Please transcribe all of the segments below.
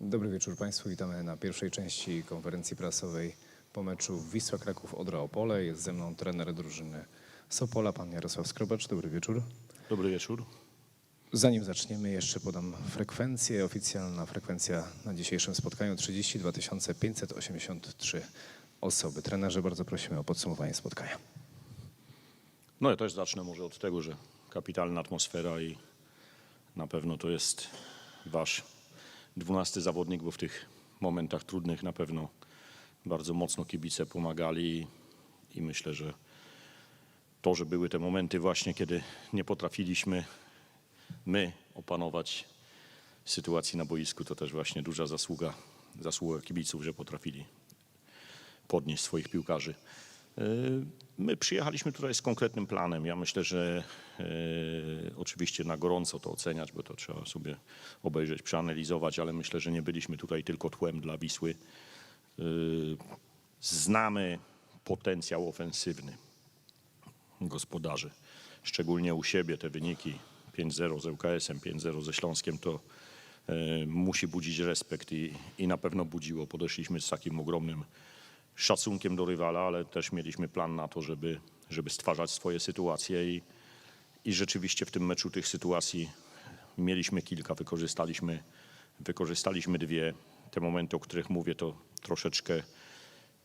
Dobry wieczór Państwu. Witamy na pierwszej części konferencji prasowej po meczu Wisła Kraków Odra Opole. Jest ze mną trener drużyny Sopola, pan Jarosław Skrobacz. Dobry wieczór. Dobry wieczór. Zanim zaczniemy, jeszcze podam frekwencję. Oficjalna frekwencja na dzisiejszym spotkaniu 32 583 osoby. Trenerze, bardzo prosimy o podsumowanie spotkania. No ja też zacznę może od tego, że kapitalna atmosfera i na pewno to jest wasz dwunasty zawodnik, bo w tych momentach trudnych na pewno bardzo mocno kibice pomagali i myślę, że to, że były te momenty właśnie, kiedy nie potrafiliśmy my opanować sytuacji na boisku, to też właśnie duża zasługa, zasługa kibiców, że potrafili podnieść swoich piłkarzy. E, My przyjechaliśmy tutaj z konkretnym planem. Ja myślę, że e, oczywiście na gorąco to oceniać, bo to trzeba sobie obejrzeć, przeanalizować, ale myślę, że nie byliśmy tutaj tylko tłem dla Wisły. E, Znamy potencjał ofensywny gospodarzy, szczególnie u siebie te wyniki 5-0 z ŁKS-em, 5-0 ze Śląskiem to e, musi budzić respekt i, i na pewno budziło. Podeszliśmy z takim ogromnym szacunkiem do rywala, ale też mieliśmy plan na to, żeby, żeby stwarzać swoje sytuacje i, i rzeczywiście w tym meczu tych sytuacji mieliśmy kilka, wykorzystaliśmy, wykorzystaliśmy dwie. Te momenty, o których mówię, to troszeczkę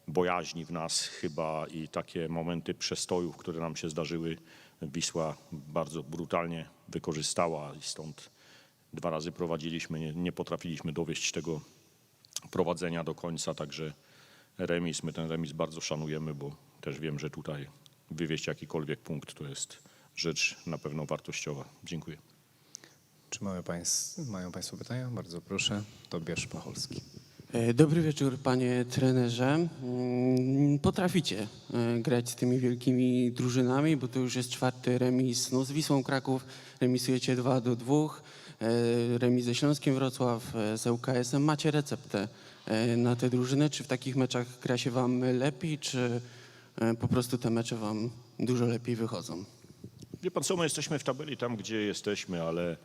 bojaźni w nas chyba i takie momenty przestojów, które nam się zdarzyły, Wisła bardzo brutalnie wykorzystała i stąd dwa razy prowadziliśmy, nie, nie potrafiliśmy dowieść tego prowadzenia do końca, także remis, my ten remis bardzo szanujemy, bo też wiem, że tutaj wywieźć jakikolwiek punkt to jest rzecz na pewno wartościowa. Dziękuję. Czy mamy państw, mają Państwo pytania? Bardzo proszę. Tobiasz Pacholski. E, Dobry wieczór, panie trenerze. Mm, Potraficie e, grać z tymi wielkimi drużynami, bo to już jest czwarty remis no, z Wisłą Kraków. Remisujecie 2 do 2. Remis ze Śląskiem Wrocław, e, z ŁKS-em. Macie receptę e, na te drużyny? Czy w takich meczach gra się wam lepiej, czy e, po prostu te mecze wam dużo lepiej wychodzą? Wie pan co, my jesteśmy w tabeli tam, gdzie jesteśmy, ale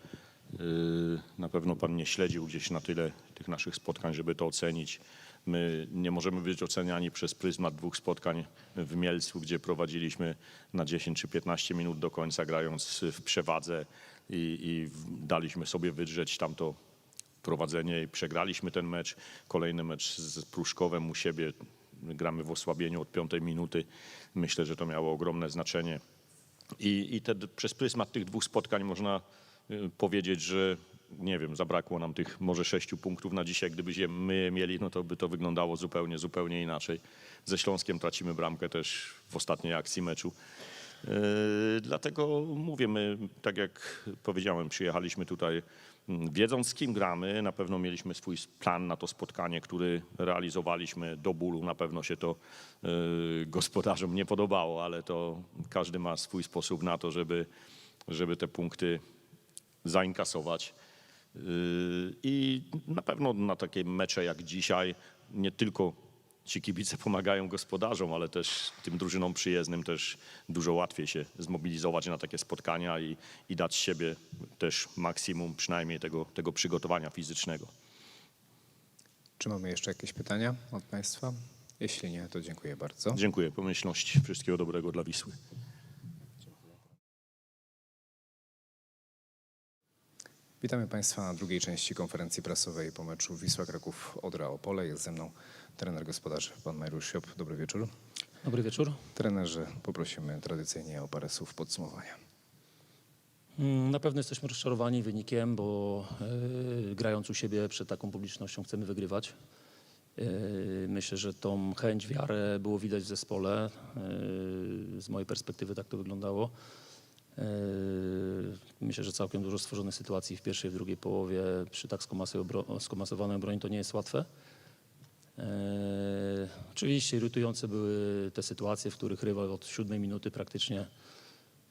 yy, na pewno pan nie śledził gdzieś na tyle tych naszych spotkań, żeby to ocenić. My nie możemy być oceniani przez pryzmat dwóch spotkań w Mielcu, gdzie prowadziliśmy na 10 czy 15 minut do końca, grając w przewadze i, i daliśmy sobie wydrzeć tamto prowadzenie i przegraliśmy ten mecz. Kolejny mecz z Pruszkowem u siebie. Gramy w osłabieniu od piątej minuty. Myślę, że to miało ogromne znaczenie. I, i te, przez pryzmat tych dwóch spotkań można y, powiedzieć, że nie wiem, zabrakło nam tych może sześciu punktów na dzisiaj. Gdybyśmy my je mieli, no to by to wyglądało zupełnie, zupełnie inaczej. Ze Śląskiem tracimy bramkę też w ostatniej akcji meczu. Yy, Dlatego mówię, my, tak jak powiedziałem, przyjechaliśmy tutaj mm, wiedząc z kim gramy. Na pewno mieliśmy swój plan na to spotkanie, który realizowaliśmy do bólu. Na pewno się to yy, gospodarzom nie podobało, ale to każdy ma swój sposób na to, żeby, żeby te punkty zainkasować. Yy, I na pewno na takie mecze jak dzisiaj nie tylko ci kibice pomagają gospodarzom, ale też tym drużynom przyjezdnym też dużo łatwiej się zmobilizować na takie spotkania i, i dać siebie też maksimum przynajmniej tego, tego przygotowania fizycznego. Czy mamy jeszcze jakieś pytania od Państwa? Jeśli nie, to dziękuję bardzo. Dziękuję. Pomyślność. Wszystkiego dobrego dla Wisły. Witamy Państwa na drugiej części konferencji prasowej po meczu Wisła Kraków Odra Opole. Jest ze mną trener gospodarzy pan Mariusz Siop. Dobry wieczór. Dobry wieczór. Trenerze, poprosimy tradycyjnie o parę słów podsumowania. Mm, Na pewno jesteśmy rozczarowani wynikiem, bo e, grając u siebie przed taką publicznością chcemy wygrywać. E, myślę, że tą chęć, wiarę było widać w zespole. E, z mojej perspektywy tak to wyglądało. E, myślę, że całkiem dużo stworzonych sytuacji w pierwszej, w drugiej połowie przy tak skomasowanej obronie to nie jest łatwe. E, oczywiście irytujące były te sytuacje, w których rywal od siódmej minuty praktycznie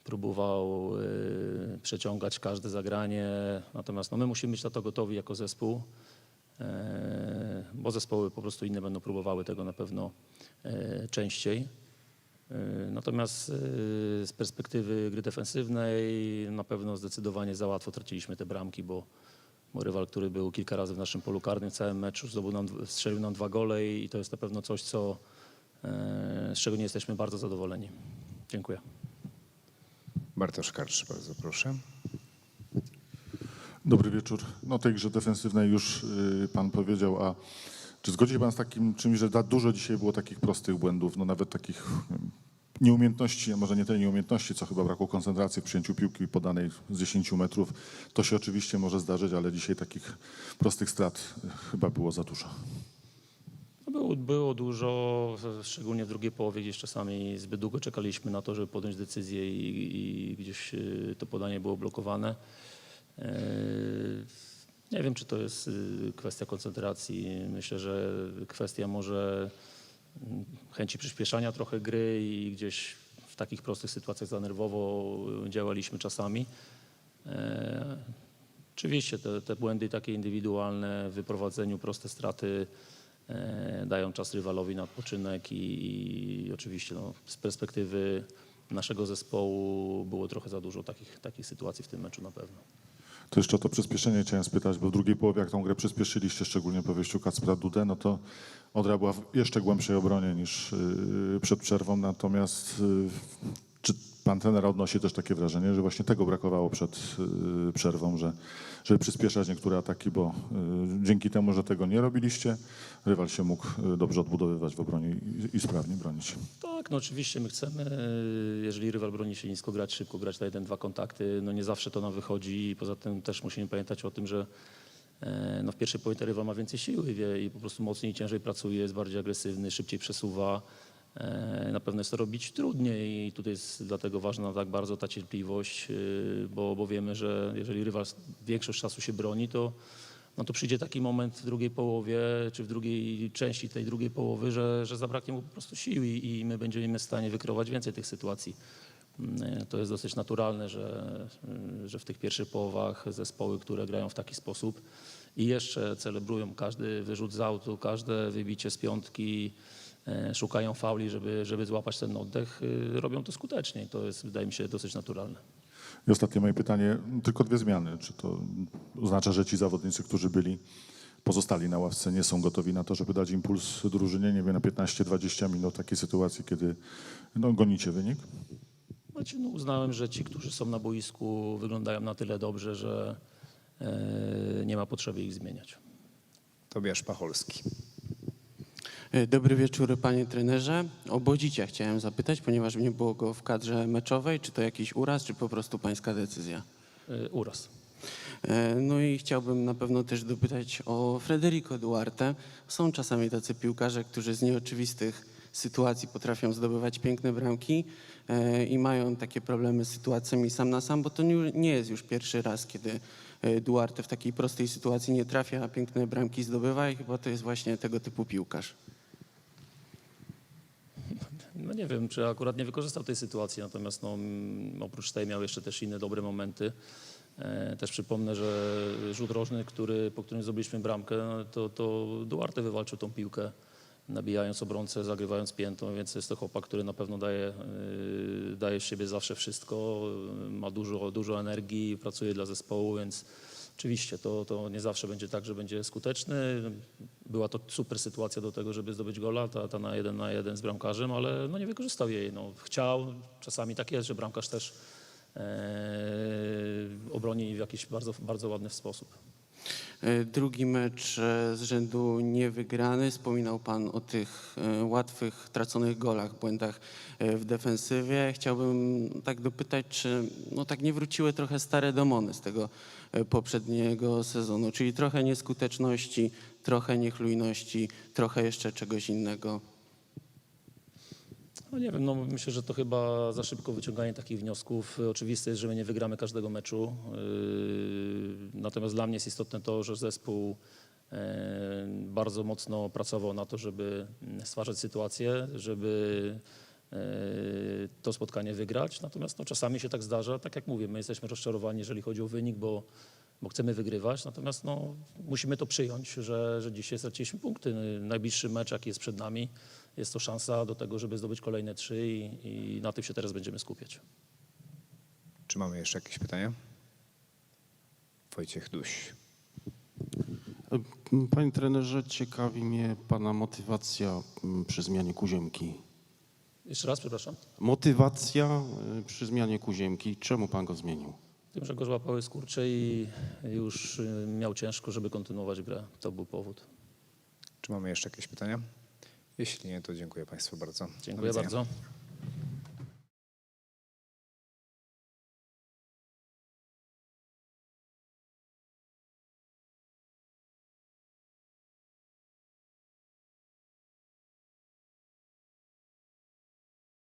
próbował e, przeciągać każde zagranie. Natomiast no, my musimy być na to gotowi jako zespół, bo zespoły po prostu inne będą próbowały tego na pewno częściej. E, Natomiast e, z perspektywy gry defensywnej na pewno zdecydowanie za łatwo traciliśmy te bramki, bo bo rywal, który był kilka razy w naszym polu karnym w całym meczu, zdobył nam, strzelił nam dwa gole i to jest na pewno coś, co, e, z czego nie jesteśmy bardzo zadowoleni. Dziękuję. Bartosz Karcz, bardzo proszę. Dobry wieczór. No tej grze defensywnej już y, pan powiedział, a czy zgodzi się pan z takim czymś, że za dużo dzisiaj było takich prostych błędów, no nawet takich mm, nieumiejętności, może nie tyle nieumiejętności, co chyba braku koncentracji w przyjęciu piłki podanej z 10 metrów. To się oczywiście może zdarzyć, ale dzisiaj takich prostych strat y, chyba było za dużo. No Było, było dużo, szczególnie w drugiej połowie, gdzieś czasami zbyt długo czekaliśmy na to, żeby podjąć decyzję i, i gdzieś y, to podanie było blokowane. Nie wiem, czy to jest y, kwestia koncentracji. Myślę, że kwestia może mm, chęci przyspieszania trochę gry i gdzieś w takich prostych sytuacjach za nerwowo działaliśmy czasami. E, Oczywiście te, te błędy takie indywidualne w wyprowadzeniu, proste straty e, dają czas rywalowi na odpoczynek i, i oczywiście no, z perspektywy naszego zespołu było trochę za dużo takich, takich sytuacji w tym meczu na pewno. To jeszcze o to przyspieszenie chciałem spytać, bo w drugiej połowie, jak tą grę przyspieszyliście, szczególnie po wyjściu Kacpra Dudę, no to Odra była w jeszcze głębszej obronie niż yy, przed przerwą. Natomiast yy, czy pan trener odnosi też takie wrażenie, że właśnie tego brakowało przed yy, przerwą, że, żeby przyspieszać niektóre ataki, bo yy, dzięki temu, że tego nie robiliście, rywal się mógł yy, dobrze odbudowywać w obronie i, i sprawnie bronić. Tak, no oczywiście my chcemy, jeżeli rywal broni się nisko, grać szybko, grać na jeden, dwa kontakty. No nie zawsze to nam wychodzi i poza tym też musimy pamiętać o tym, że e, no w pierwszej połowie rywal ma więcej siły wie, i po prostu mocniej i ciężej pracuje, jest bardziej agresywny, szybciej przesuwa. E, Na pewno jest to robić trudniej i tutaj jest dlatego ważna tak bardzo ta cierpliwość, e, bo, bo wiemy, że jeżeli rywal większość czasu się broni, to no to przyjdzie taki moment w drugiej połowie, czy w drugiej części tej drugiej połowy, że, że zabraknie mu po prostu sił i, i my będziemy w stanie wykreować więcej tych sytuacji. Mm, To jest dosyć naturalne, że, że w tych pierwszych połowach zespoły, które grają w taki sposób i jeszcze celebrują każdy wyrzut z autu, każde wybicie z piątki, e, szukają fauli, żeby, żeby złapać ten oddech, y, robią to skutecznie. To jest, wydaje mi się, dosyć naturalne. I ostatnie moje pytanie, tylko dwie zmiany. Czy to oznacza, że ci zawodnicy, którzy byli pozostali na ławce, nie są gotowi na to, żeby dać impuls drużynie, nie wiem, na 15-20 minut w takiej sytuacji, kiedy no, gonicie wynik? Znaczy, no uznałem, że ci, którzy są na boisku, wyglądają na tyle dobrze, że e, nie ma potrzeby ich zmieniać. Tobiasz Pacholski. E, Dobry wieczór, panie trenerze. O Bodzicia chciałem zapytać, ponieważ nie było go w kadrze meczowej. Czy to jakiś uraz, czy po prostu pańska decyzja? E, Uraz. E, No i chciałbym na pewno też dopytać o Frederico Duarte. Są czasami tacy piłkarze, którzy z nieoczywistych sytuacji potrafią zdobywać piękne bramki i mają takie problemy z sytuacjami sam na sam, bo to nie jest już pierwszy raz, kiedy Duarte w takiej prostej sytuacji nie trafia, a piękne bramki zdobywa i chyba to jest właśnie tego typu piłkarz. No nie wiem, czy akurat nie wykorzystał tej sytuacji, natomiast no, mm, oprócz tej miał jeszcze też inne dobre momenty. E, Też przypomnę, że rzut rożny, który, po którym zdobyliśmy bramkę, no, to, to Duarte wywalczył tą piłkę, nabijając obrońcę, zagrywając piętą, więc jest to chłopak, który na pewno daje, y, daje z siebie zawsze wszystko, y, ma dużo, dużo energii, pracuje dla zespołu, więc oczywiście to, to nie zawsze będzie tak, że będzie skuteczny. Była to super sytuacja do tego, żeby zdobyć gola, ta, ta na jeden na jeden z bramkarzem, ale no nie wykorzystał jej. No, chciał, czasami tak jest, że bramkarz też e, obroni w jakiś bardzo, bardzo ładny sposób. E, Drugi mecz e, z rzędu niewygrany. Wspominał Pan o tych e, łatwych, traconych golach, błędach w defensywie. Chciałbym tak dopytać, czy no tak nie wróciły trochę stare demony z tego poprzedniego sezonu, czyli trochę nieskuteczności, trochę niechlujności, trochę jeszcze czegoś innego. No nie wiem, no myślę, że to chyba za szybko wyciąganie takich wniosków. Oczywiste jest, że my nie wygramy każdego meczu. Yy, Natomiast dla mnie jest istotne to, że zespół yy, bardzo mocno pracował na to, żeby stwarzać sytuację, żeby yy, to spotkanie wygrać. Natomiast no, czasami się tak zdarza, tak jak mówię, my jesteśmy rozczarowani, jeżeli chodzi o wynik, bo, bo chcemy wygrywać. Natomiast no, musimy to przyjąć, że, że dzisiaj straciliśmy punkty. Najbliższy mecz, jaki jest przed nami, jest to szansa do tego, żeby zdobyć kolejne trzy i, i na tym się teraz będziemy skupiać. Czy mamy jeszcze jakieś pytania? Wojciech Duś. Panie trenerze, ciekawi mnie Pana motywacja mm, przy zmianie kuziemki. Jeszcze raz, przepraszam. Motywacja y, przy zmianie kuziemki. Czemu Pan go zmienił? Tym, że go złapały skurcze i już y, miał ciężko, żeby kontynuować grę. To był powód. Czy mamy jeszcze jakieś pytania? Jeśli nie, to dziękuję Państwu bardzo. Dziękuję bardzo.